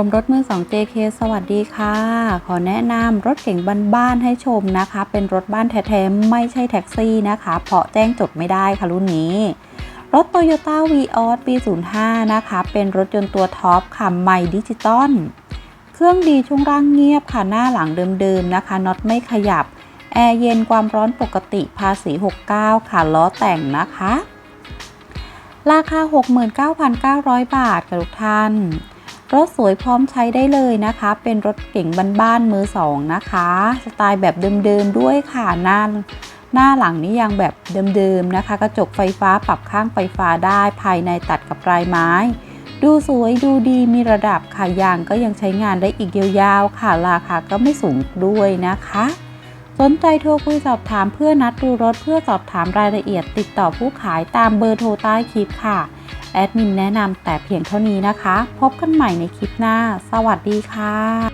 รมรถมือ2 JK สวัสดีค่ะ ขอแนะนำรถเก๋งบ้านๆให้ชมนะคะ เป็นรถบ้านแท้ๆไม่ใช่แท็กซี่นะคะ เพราะแจ้งจดไม่ได้ค่ะรุ่นนี้ รถ Toyota Vios B05 นะคะ เป็นรถยนต์ตัวท็อปค่ะใหม่ดิจิตอลเครื่องดีช่วงล่างเงียบค่ะหน้าหลังเดิมๆนะคะน็อตไม่ขยับ แอร์เย็นความร้อนปกติภาษี 69 ค่ะล้อแต่งนะคะ ราคา 69,900 บาทค่ะทุกท่าน รถสวยพร้อมใช้ได้เลยนะคะ เป็นรถเก๋งบ้านๆมือสองนะคะ สไตล์แบบเดิมๆด้วยค่ะหน้าหน้าหลังนี่ยังแบบเดิมๆนะคะ กระจกไฟฟ้าปรับข้างไฟฟ้าได้ภายในตัดกับปลายไม้ ดูสวยดูดีมีระดับค่ะยางก็ยังใช้งานได้อีกยาวๆค่ะราคาก็ไม่สูงด้วยนะคะสนใจโทรคุยสอบถามเพื่อนัดดูรถเพื่อสอบถามรายละเอียดติดต่อผู้ขายตามเบอร์โทรใต้คลิปค่ะ แอดมินแนะนำแต่เพียงเท่านี้นะคะ พบกันใหม่ในคลิปหน้า สวัสดีค่ะ